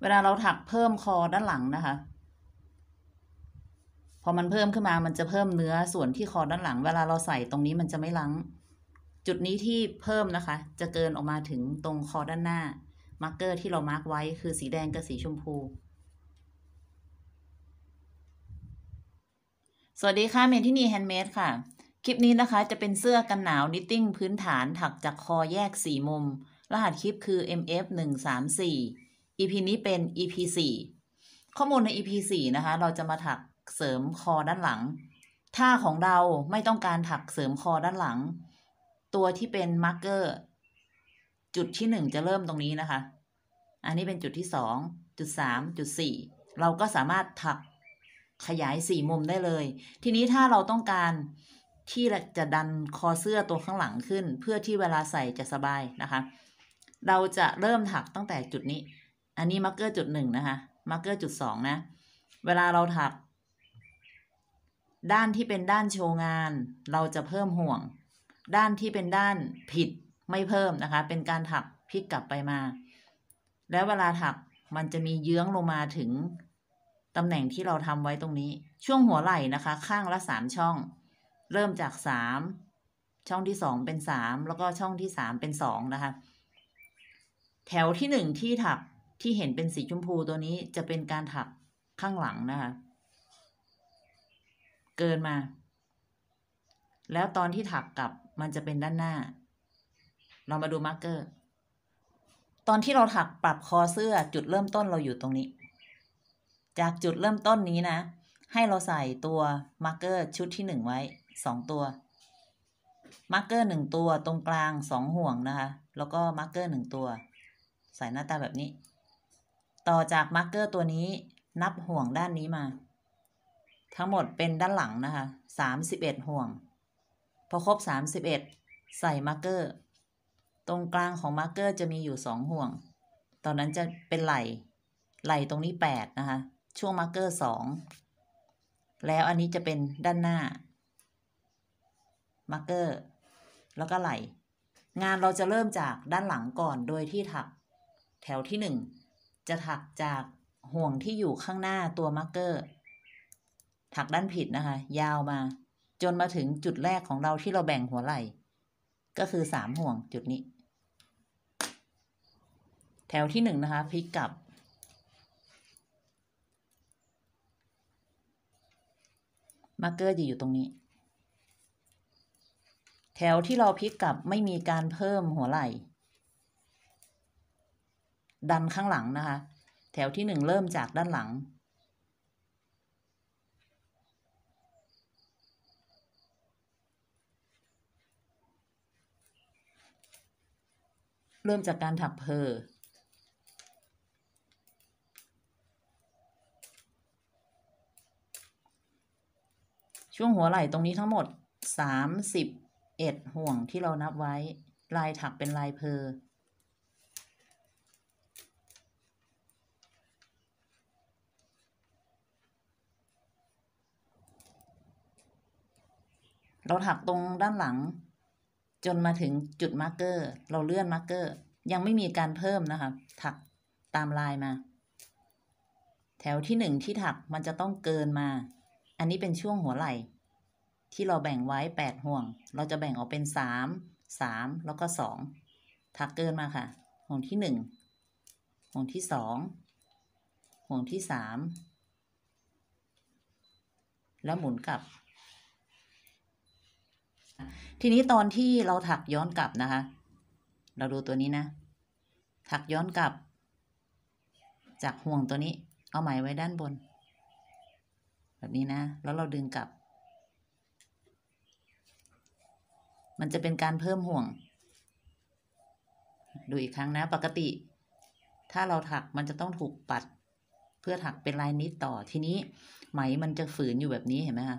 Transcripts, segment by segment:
เวลาเราถักเพิ่มคอด้านหลังนะคะ พอมันเพิ่มขึ้นมามันจะเพิ่มเนื้อส่วนที่คอด้านหลัง เวลาเราใส่ตรงนี้มันจะไม่ลัง จุดนี้ที่เพิ่มนะคะ จะเกินออกมาถึงตรงคอด้านหน้ามาร์กเกอร์ที่เรามาร์กไว้คือสีแดงกับสีชมพู สวัสดีค่ะเมนที่นี่แฮนด์เมดค่ะ คลิปนี้นะคะจะเป็นเสื้อกันหนาวนิตติ้งพื้นฐานถักจากคอแยก4มุม รหัสคลิปคือ MF 1 3 4 EP นี้เป็น EP 4ข้อมูลใน EP 4นะคะ เราจะมาถักเสริมคอด้านหลัง ถ้าของเราไม่ต้องการถักเสริมคอด้านหลัง ตัวที่เป็นมาร์กเกอร์จุดที่1จะเริ่มตรงนี้นะคะ อันนี้เป็นจุดที่2จุด3จุด4เราก็สามารถถักขยาย4มุมได้เลย ทีนี้ถ้าเราต้องการที่จะดันคอเสื้อตัวข้างหลังขึ้น เพื่อที่เวลาใส่จะสบายนะคะ เราจะเริ่มถักตั้งแต่จุดนี้ อันนี้มาร์กเกอร์จุดหนึ่งนะคะมาร์กเกอร์จุดสองนะ เวลาเราถัก ด้านที่เป็นด้านโชว์งาน เราจะเพิ่มห่วง ด้านที่เป็นด้านผิดไม่เพิ่มนะคะ เป็นการถักพลิกกลับไปมา แล้วเวลาถักมันจะมีเยื้องลงมาถึงตำแหน่งที่เราทำไว้ตรงนี้ ช่วงหัวไหล่นะคะ ข้างละสามช่อง เริ่มจากสามช่องที่สองเป็นสามแล้วก็ช่องที่สามเป็นสองนะคะ แถวที่หนึ่งที่ถัก ที่เห็นเป็นสีชมพูตัวนี้จะเป็นการถักข้างหลังนะคะ เกินมา แล้วตอนที่ถักกลับมันจะเป็นด้านหน้า เรามาดูมาร์กเกอร์ ตอนที่เราถักปรับคอเสื้อจุดเริ่มต้นเราอยู่ตรงนี้ จากจุดเริ่มต้นนี้นะ ให้เราใส่ตัวมาร์กเกอร์ชุดที่หนึ่งไว้สองตัวมาร์กเกอร์หนึ่งตัวตรงกลางสองห่วงนะคะ แล้วก็มาร์กเกอร์หนึ่งตัว ใส่หน้าตาแบบนี้ ต่อจากมาร์กเกอร์ตัวนี้นับห่วงด้านนี้มา ทั้งหมดเป็นด้านหลังนะคะสามสิบเอ็ดห่วง พอครบสามสิบเอ็ดใส่มาร์กเกอร์ ตรงกลางของมาร์กเกอร์จะมีอยู่สองห่วง ตอนนั้นจะเป็นไหลไหลตรงนี้แปดนะคะ ช่วงมาร์กเกอร์สองแล้วอันนี้จะเป็นด้านหน้ามาร์กเกอร์ แล้วก็ไหลงานเราจะเริ่มจากด้านหลังก่อนโดยที่ถักแถวที่หนึ่ง จะถักจากห่วงที่อยู่ข้างหน้าตัวมาร์กเกอร์ ถักด้านผิดนะคะ ยาวมา จนมาถึงจุดแรกของเราที่เราแบ่งหัวไหล่ ก็คือสามห่วงจุดนี้ แถวที่หนึ่งนะคะพลิกกลับ มาร์กเกอร์จะอยู่ตรงนี้ แถวที่เราพลิกกลับไม่มีการเพิ่มหัวไหล่ ดันข้างหลังนะคะ แถวที่หนึ่งเริ่มจากด้านหลัง เริ่มจากการถักเพอช่วงหัวไหล่ตรงนี้ทั้งหมดสามสิบเอ็ดห่วงที่เรานับไว้ ลายถักเป็นลายเพอ เราถักตรงด้านหลัง จนมาถึงจุดมาร์กเกอร์ เราเลื่อนมาร์กเกอร์ ยังไม่มีการเพิ่มนะคะ ถักตามลายมา แถวที่หนึ่งที่ถักมันจะต้องเกินมา อันนี้เป็นช่วงหัวไหล่ ที่เราแบ่งไว้แปดห่วง เราจะแบ่งออกเป็นสามสามแล้วก็สองถักเกินมาค่ะ ห่วงที่หนึ่งห่วงที่สองห่วงที่สามแล้วหมุนกลับ ทีนี้ตอนที่เราถักย้อนกลับนะคะ เราดูตัวนี้นะ ถักย้อนกลับ จากห่วงตัวนี้ เอาไหมไว้ด้านบน แบบนี้นะ แล้วเราดึงกลับ มันจะเป็นการเพิ่มห่วง ดูอีกครั้งนะ ปกติ ถ้าเราถักมันจะต้องถูกปัด เพื่อถักเป็นลายนิดต่อ ทีนี้ไหมมันจะฝืนอยู่แบบนี้เห็นไหมคะ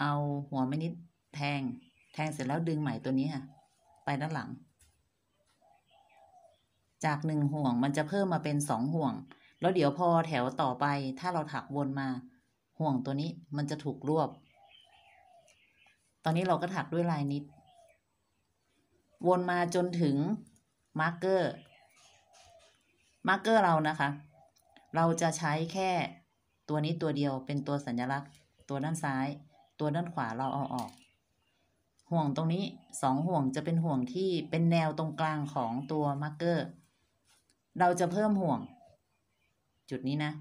เอาหัวไม่นิด แทง แทงเสร็จแล้วดึงไหมตัวนี้ค่ะ ไปด้านหลัง จากหนึ่งห่วงมันจะเพิ่มมาเป็นสองห่วง แล้วเดี๋ยวพอแถวต่อไป ถ้าเราถักวนมา ห่วงตัวนี้มันจะถูกรวบ ตอนนี้เราก็ถักด้วยลายนิด วนมาจนถึงมาร์กเกอร์มาร์กเกอร์เรานะคะ เราจะใช้แค่ตัวนี้ตัวเดียวเป็นตัวสัญลักษณ์ ตัวด้านซ้าย ตัวด้านขวาเราเอาออก ห่วงตรงนี้สองห่วงจะเป็นห่วงที่เป็นแนวตรงกลางของตัวมาร์กเกอร์ เราจะเพิ่มห่วง จุดนี้นะ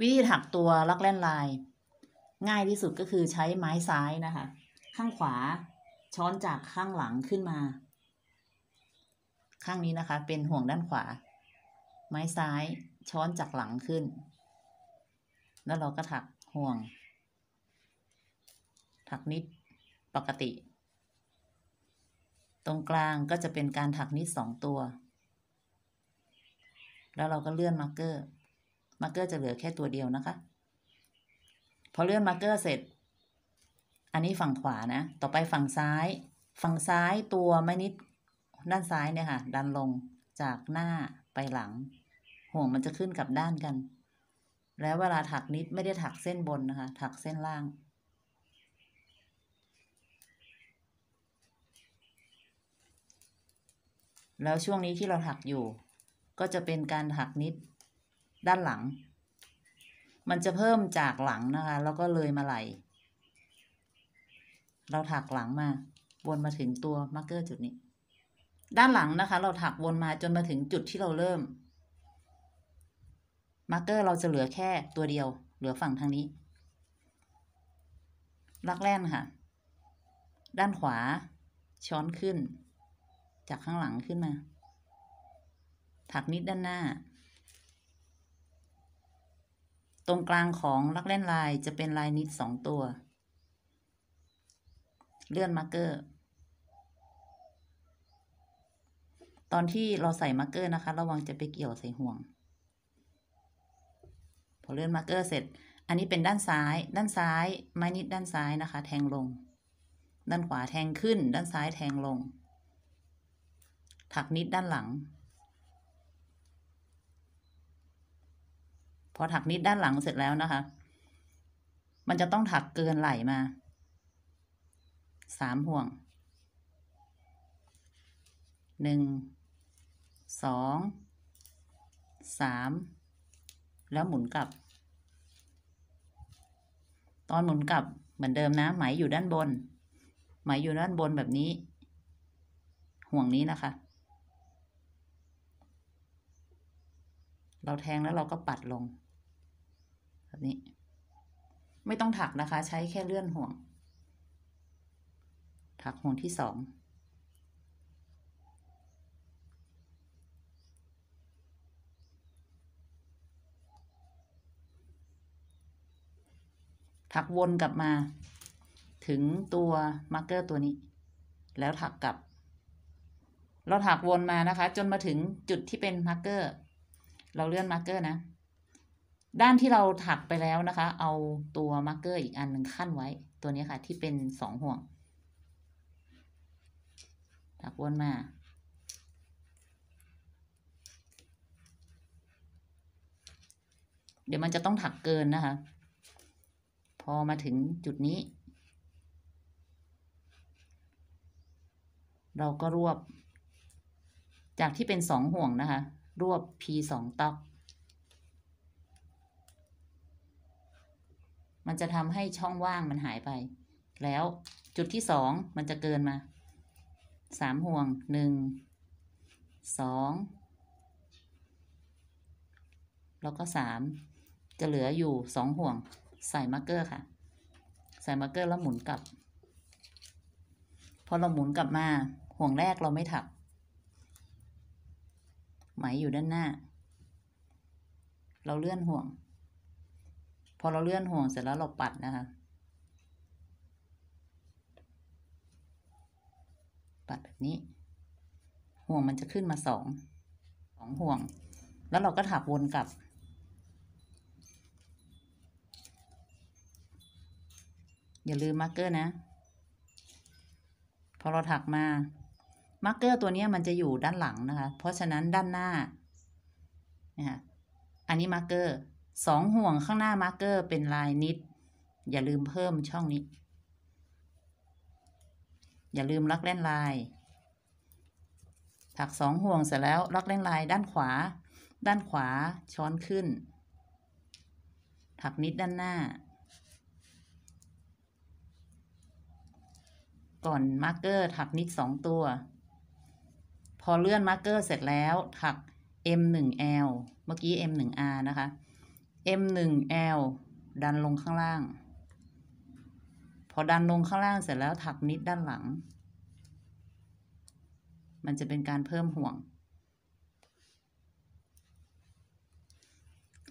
วิธีถักตัวลักแล่นลาย ง่ายที่สุดก็คือใช้ไม้ซ้ายนะคะ ข้างขวาช้อนจากข้างหลังขึ้นมา ข้างนี้นะคะ เป็นห่วงด้านขวา ไม้ซ้ายช้อนจากหลังขึ้น แล้วเราก็ถักห่วง ถักนิดปกติ ตรงกลางก็จะเป็นการถักนิดสองตัว แล้วเราก็เลื่อนมาร์เกอร์มาร์เกอร์จะเหลือแค่ตัวเดียวนะคะ พอเลื่อนมาร์เกอร์เสร็จ อันนี้ฝั่งขวานะ ต่อไปฝั่งซ้าย ฝั่งซ้ายตัวไม้นิดด้านซ้ายเนี่ยค่ะ ดันลงจากหน้าไปหลัง ห่วงมันจะขึ้นกับด้านกัน แล้วเวลาถักนิดไม่ได้ถักเส้นบนนะคะ ถักเส้นล่าง แล้วช่วงนี้ที่เราถักอยู่ ก็จะเป็นการถักนิดด้านหลัง มันจะเพิ่มจากหลังนะคะ แล้วก็เลยมาไหล เราถักหลังมา วนมาถึงตัวมาร์กเกอร์จุดนี้ ด้านหลังนะคะ เราถักวนมาจนมาถึงจุดที่เราเริ่ม มาร์กเกอร์เราจะเหลือแค่ตัวเดียว เหลือฝั่งทางนี้ ลักแล่นค่ะ ด้านขวาช้อนขึ้น จากข้างหลังขึ้นมา ถักนิดด้านหน้า ตรงกลางของลักเล่นลายจะเป็นลายนิดสองตัว เลื่อนมาร์กเกอร์ ตอนที่เราใส่มาร์กเกอร์นะคะ ระวังจะไปเกี่ยวใส่ห่วง พอเลื่อนมาร์กเกอร์เสร็จ อันนี้เป็นด้านซ้าย ด้านซ้ายไม้นิดด้านซ้ายนะคะ แทงลง ด้านขวาแทงขึ้น ด้านซ้ายแทงลง ถักนิดด้านหลัง พอถักนิดด้านหลังเสร็จแล้วนะคะ มันจะต้องถักเกินไหลมาสามห่วงหนึ่งสองสามแล้วหมุนกลับ ตอนหมุนกลับเหมือนเดิมนะ ไหมอยู่ด้านบน ไหมอยู่ด้านบนแบบนี้ ห่วงนี้นะคะ เราแทงแล้วเราก็ปัดลง แบบนี้ ไม่ต้องถักนะคะ ใช้แค่เลื่อนห่วง ถักห่วงที่สองถักวนกลับมา ถึงตัวมาร์กเกอร์ตัวนี้ แล้วถักกลับ เราถักวนมานะคะ จนมาถึงจุดที่เป็นมาร์กเกอร์ เราเลื่อนมาร์กเกอร์นะ ด้านที่เราถักไปแล้วนะคะ เอาตัวมาร์กเกอร์อีกอันหนึ่งขั้นไว้ ตัวนี้ค่ะที่เป็นสองห่วง ถักวนมา เดี๋ยวมันจะต้องถักเกินนะคะ พอมาถึงจุดนี้ เราก็รวบ จากที่เป็นสองห่วงนะคะ รวบ P สองต๊อก มันจะทำให้ช่องว่างมันหายไป แล้วจุดที่สองมันจะเกินมาสามห่วงหนึ่งสองแล้วก็สามจะเหลืออยู่สองห่วงใส่มาร์กเกอร์ค่ะ ใส่มาร์กเกอร์แล้วหมุนกลับ พอเราหมุนกลับมาห่วงแรกเราไม่ถัก ไหมอยู่ด้านหน้า เราเลื่อนห่วง พอเราเลื่อนห่วงเสร็จแล้วเราปัดนะคะ ปัดแบบนี้ ห่วงมันจะขึ้นมาสองสองห่วง แล้วเราก็ถักวนกลับอย่าลืมมาร์กเกอร์นะ พอเราถักมา มาร์กเกอร์ตัวนี้มันจะอยู่ด้านหลังนะคะ เพราะฉะนั้นด้านหน้านะคะอันนี้มาร์กเกอร์สองห่วงข้างหน้ามาร์กเกอร์เป็นลายนิด อย่าลืมเพิ่มช่องนี้ อย่าลืมลักเล่นลาย ถักสองห่วงเสร็จแล้วล็อกเล่นลายด้านขวา ด้านขวาช้อนขึ้น ถักนิดด้านหน้า ก่อนมาร์กเกอร์ถักนิดสองตัว พอเลื่อนมาร์กเกอร์เสร็จแล้วถัก M1L เมื่อกี้ M1R นะคะ M1L ดันลงข้างล่าง พอดันลงข้างล่างเสร็จแล้วถักนิดด้านหลัง มันจะเป็นการเพิ่มห่วง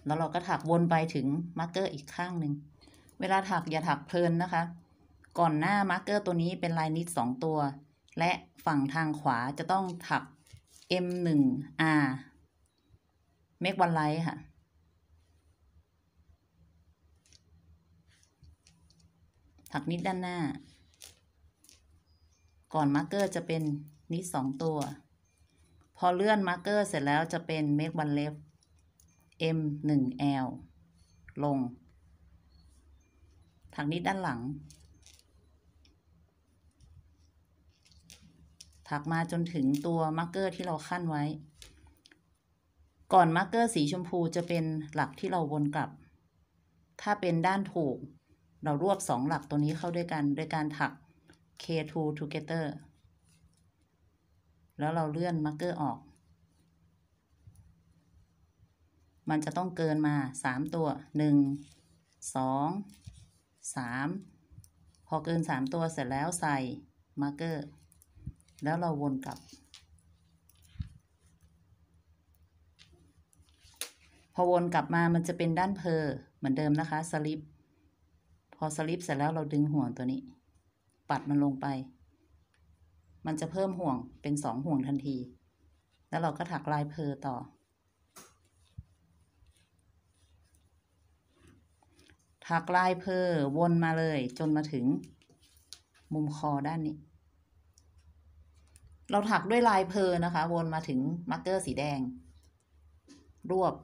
แล้วเราก็ถักวนไปถึงมาร์กเกอร์อีกข้างหนึ่ง เวลาถักอย่าถักเพลินนะคะ ก่อนหน้ามาร์กเกอร์ตัวนี้เป็นลายนิดสองตัว และฝั่งทางขวาจะต้องถัก M1R make one line ค่ะ ถักนิดด้านหน้า ก่อนมาร์กเกอร์จะเป็นนิดสองตัว พอเลื่อนมาร์กเกอร์เสร็จแล้วจะเป็น make one left M 1 L ลง ถักนิดด้านหลัง ถักมาจนถึงตัวมาร์กเกอร์ที่เราขั้นไว้ ก่อนมาร์กเกอร์สีชมพูจะเป็นหลักที่เราวนกลับ ถ้าเป็นด้านถูก เรารวบสองหลักตัวนี้เข้าด้วยกันโดยการถัก K2 together แล้วเราเลื่อนมาร์กเกอร์ออก มันจะต้องเกินมาสามตัวหนึ่งสองสามพอเกินสามตัวเสร็จแล้วใส่มาร์กเกอร์ แล้วเราวนกลับ พอวนกลับมามันจะเป็นด้านเพอเหมือนเดิมนะคะสลิป พอสลิปเสร็จแล้วเราดึงห่วงตัวนี้ ปัดมันลงไป มันจะเพิ่มห่วงเป็นสองห่วงทันที แล้วเราก็ถักลายเพอต่อ ถักลายเพอวนมาเลยจนมาถึงมุมคอด้านนี้ เราถักด้วยลายเพอนะคะ วนมาถึงมาร์กเกอร์สีแดง รวบ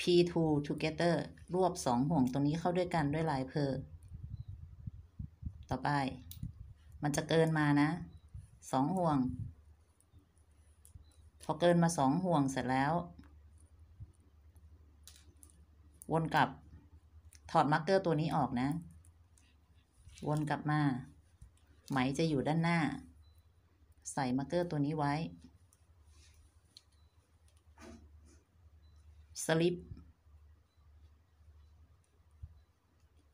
P2 together รวบสองห่วงตรงนี้เข้าด้วยกันด้วยลายเพอต่อไป มันจะเกินมานะสองห่วง พอเกินมาสองห่วงเสร็จแล้ว วนกลับ ถอดมาร์กเกอร์ตัวนี้ออกนะ วนกลับมา ไหมจะอยู่ด้านหน้า ใส่มาร์เกอร์ตัวนี้ไว้สลิป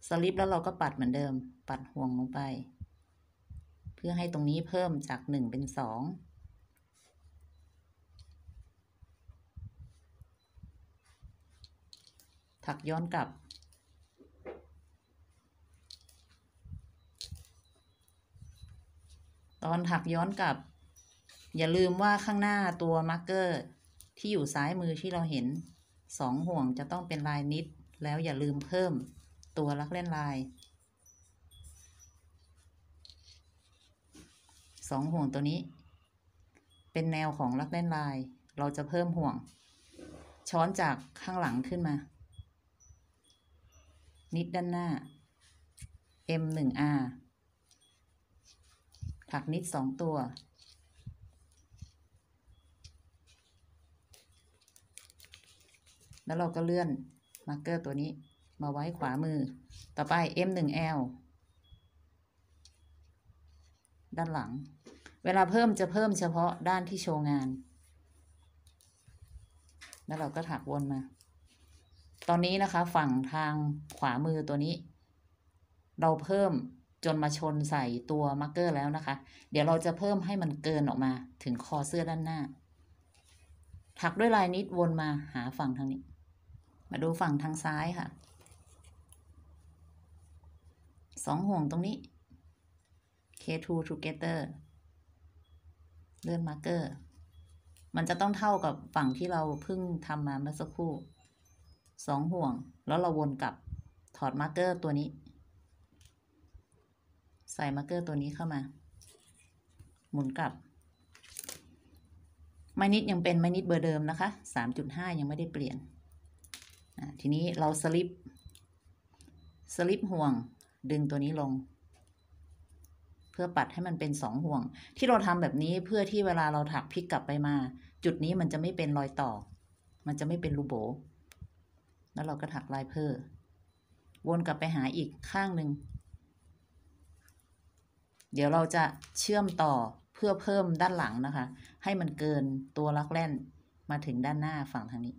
สลิปแล้วเราก็ปัดเหมือนเดิม ปัดห่วงลงไป เพื่อให้ตรงนี้เพิ่มจากหนึ่งเป็นสองถักย้อนกลับ ตอนหักย้อนกลับ อย่าลืมว่าข้างหน้าตัวมาร์กเกอร์ ที่อยู่ซ้ายมือที่เราเห็นสองห่วงจะต้องเป็นลายนิด แล้วอย่าลืมเพิ่มตัวลักเล่นลายสองห่วงตัวนี้ เป็นแนวของลักเล่นลาย เราจะเพิ่มห่วง ช้อนจากข้างหลังขึ้นมา นิดด้านหน้า M1R ผักนิดสองตัว แล้วเราก็เลื่อนมาร์กเกอร์ตัวนี้มาไว้ขวามือ ต่อไป M1L ด้านหลัง เวลาเพิ่มจะเพิ่มเฉพาะด้านที่โชว์งาน แล้วเราก็ถักวนมา ตอนนี้นะคะฝั่งทางขวามือตัวนี้ เราเพิ่ม จนมาชนใส่ตัวมาร์กเกอร์แล้วนะคะ เดี๋ยวเราจะเพิ่มให้มันเกินออกมาถึงคอเสื้อด้านหน้า ถักด้วยลายนิดวนมาหาฝั่งทางนี้ มาดูฝั่งทางซ้ายค่ะสองห่วงตรงนี้ K2 together เลื่อนมาร์กเกอร์ มันจะต้องเท่ากับฝั่งที่เราเพิ่งทำมาเมื่อสักครู่สองห่วง แล้วเราวนกลับถอดมาร์กเกอร์ตัวนี้ ใส่มาร์เกอร์ตัวนี้เข้ามา หมุนกลับ ไม้นิดยังเป็นไม้นิดเบอร์เดิมนะคะสามจุดห้ายังไม่ได้เปลี่ยน ทีนี้เราสลิป สลิปห่วงดึงตัวนี้ลง เพื่อปัดให้มันเป็นสองห่วง ที่เราทำแบบนี้เพื่อที่เวลาเราถักพลิกกลับไปมา จุดนี้มันจะไม่เป็นรอยต่อ มันจะไม่เป็นรูโบ แล้วเราก็ถักลายเพิ่มวนกลับไปหาอีกข้างหนึ่ง เดี๋ยวเราจะเชื่อมต่อเพื่อเพิ่มด้านหลังนะคะ ให้มันเกินตัวลักแล่นมาถึงด้านหน้าฝั่งทางนี้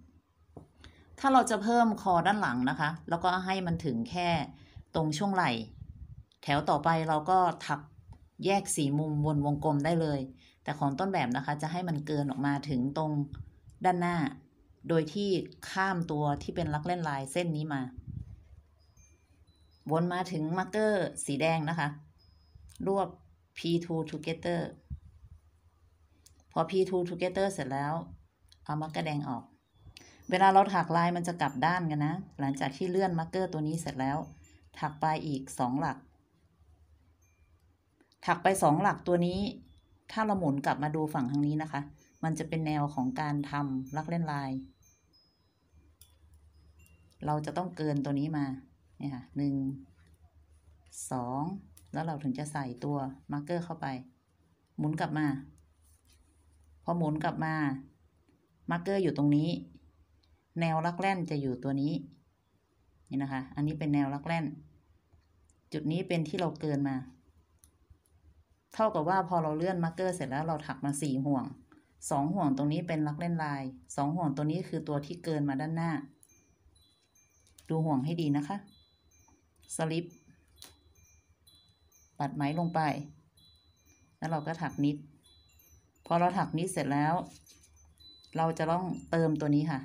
ถ้าเราจะเพิ่มคอด้านหลังนะคะ แล้วก็ให้มันถึงแค่ตรงช่วงไหล่แถวต่อไปเราก็ถักแยกสีมุมวนวงกลมได้เลย แต่ของต้นแบบนะคะจะให้มันเกินออกมาถึงตรงด้านหน้า โดยที่ข้ามตัวที่เป็นลักเล่นลายเส้นนี้มา วนมาถึงมาร์กเกอร์สีแดงนะคะ รวบ P2 together พอ P2 together เสร็จแล้ว เอามาร์กเกอร์แดงออก เวลาเราถักลายมันจะกลับด้านกันนะ หลังจากที่เลื่อนมาร์กเกอร์ตัวนี้เสร็จแล้ว ถักไปอีกสองหลัก ถักไปสองหลักตัวนี้ ถ้าเราหมุนกลับมาดูฝั่งทางนี้นะคะ มันจะเป็นแนวของการทำลักเล่นลาย เราจะต้องเกินตัวนี้มา เนี่ยค่ะหนึ่งสอง แล้วเราถึงจะใส่ตัวมาร์กเกอร์เข้าไป หมุนกลับมา พอหมุนกลับมา มาร์กเกอร์อยู่ตรงนี้ แนวลักแล่นจะอยู่ตัวนี้ นี่นะคะ อันนี้เป็นแนวลักแล่น จุดนี้เป็นที่เราเกินมา เท่ากับว่าพอเราเลื่อนมาร์กเกอร์เสร็จแล้วเราถักมาสี่ห่วงสองห่วงตรงนี้เป็นลักเล่นลายสองห่วงตัวนี้คือตัวที่เกินมาด้านหน้า ดูห่วงให้ดีนะคะสลิป ปัดไหมลงไป แล้วเราก็ถักนิด พอเราถักนิดเสร็จแล้ว เราจะต้องเติมตัวนี้ค่ะ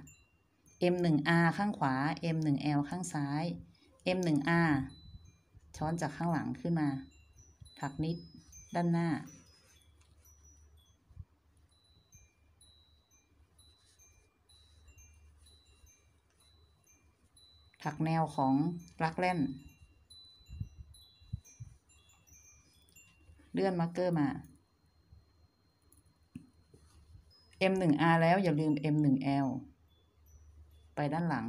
M1R ข้างขวา M1L ข้างซ้าย M1R ช้อนจากข้างหลังขึ้นมา ถักนิดด้านหน้า ถักแนวของรักแล่น เลื่อนมาร์กเกอร์มา M1R แล้วอย่าลืม M1L ไปด้านหลัง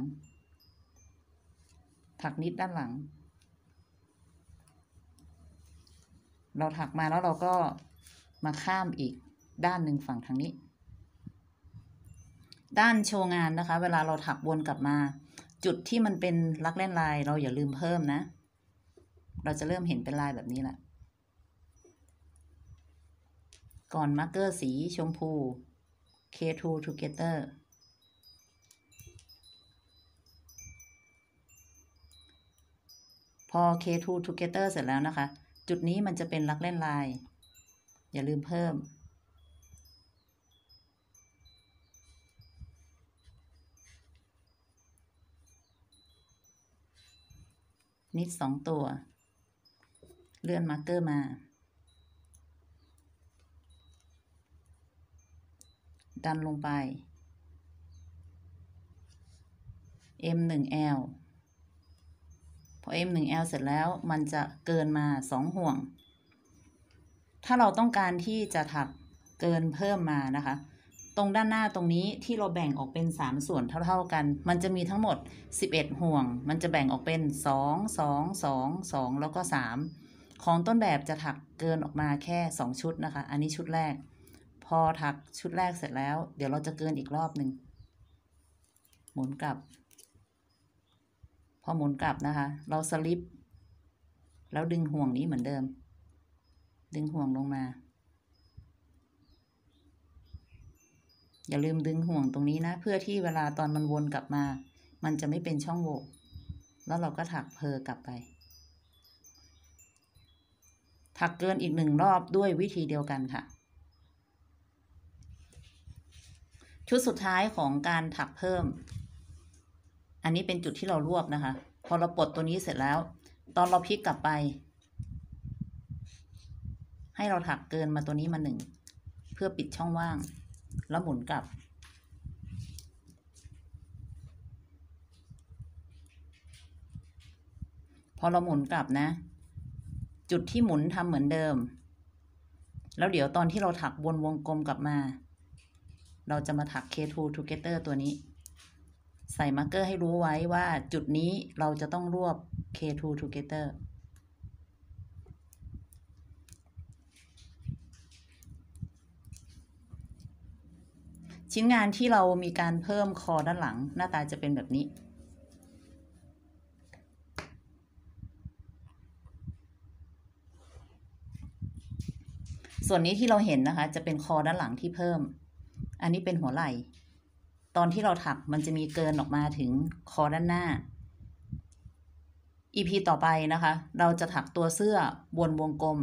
ถักนิดด้านหลัง เราถักมาแล้วเราก็มาข้ามอีกด้านหนึ่งฝั่งทางนี้ ด้านโชว์งานนะคะ เวลาเราถักวนกลับมา จุดที่มันเป็นลักเล่นลาย เราอย่าลืมเพิ่มนะ เราจะเริ่มเห็นเป็นลายแบบนี้แหละ ก่อนมาร์กเกอร์สีชมพู K2 together พอ K2 together เสร็จแล้วนะคะ จุดนี้มันจะเป็นลักเล่นลาย อย่าลืมเพิ่ม นิดสองตัว เลื่อนมาร์กเกอร์มา ดันลงไป M1L พอ M1L เสร็จแล้วมันจะเกินมาสองห่วง ถ้าเราต้องการที่จะถักเกินเพิ่มมานะคะ ตรงด้านหน้าตรงนี้ที่เราแบ่งออกเป็น 3 ส่วนเท่า ๆกัน มันจะมีทั้งหมด 11 ห่วง มันจะแบ่งออกเป็น 2 2 2 2 แล้วก็ 3 ของต้นแบบจะถักเกินออกมาแค่ 2 ชุดนะคะ อันนี้ชุดแรก พอถักชุดแรกเสร็จแล้ว เดี๋ยวเราจะเกินอีกรอบหนึ่งหมุนกลับ พอหมุนกลับนะคะ เราสลิป แล้วดึงห่วงนี้เหมือนเดิม ดึงห่วงลงมา อย่าลืมดึงห่วงตรงนี้นะ เพื่อที่เวลาตอนมันวนกลับมา มันจะไม่เป็นช่องโหว่แล้วเราก็ถักเพอกลับไป ถักเกินอีกหนึ่งรอบด้วยวิธีเดียวกันค่ะ ชุดสุดท้ายของการถักเพิ่ม อันนี้เป็นจุดที่เรารวบนะคะ พอเราปลดตัวนี้เสร็จแล้ว ตอนเราพลิกกลับไป ให้เราถักเกินมาตัวนี้มาหนึ่งเพื่อปิดช่องว่าง แล้วหมุนกลับ พอเราหมุนกลับนะ จุดที่หมุนทำเหมือนเดิม แล้วเดี๋ยวตอนที่เราถักวนวงกลมกลับมา เราจะมาถัก K2 Together ตัวนี้ ใส่มาร์กเกอร์ให้รู้ไว้ว่าจุดนี้เราจะต้องรวบ K2 Together ชิ้นงานที่เรามีการเพิ่มคอด้านหลัง หน้าตาจะเป็นแบบนี้ส่วนนี้ที่เราเห็นนะคะ จะเป็นคอด้านหลังที่เพิ่ม อันนี้เป็นหัวไหล่ ตอนที่เราถักมันจะมีเกินออกมาถึงคอด้านหน้า EP ต่อไปนะคะ เราจะถักตัวเสื้อวนวงกลม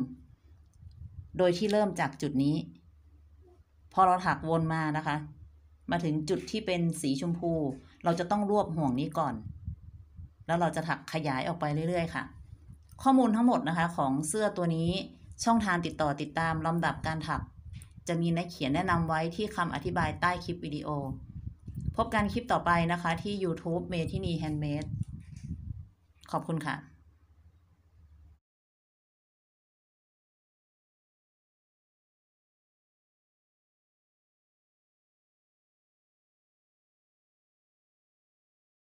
โดยที่เริ่มจากจุดนี้ พอเราถักวนมานะคะ มาถึงจุดที่เป็นสีชมพู เราจะต้องรวบห่วงนี้ก่อน แล้วเราจะถักขยายออกไปเรื่อยๆ ค่ะ ข้อมูลทั้งหมดนะคะของเสื้อตัวนี้ช่องทางติดต่อติดตามลำดับการถัก จะมีนักเขียนแนะนำไว้ที่คำอธิบายใต้คลิปวิดีโอ พบกันคลิปต่อไปนะคะที่ YouTube เมทินีแฮนด์เมดขอบคุณค่ะ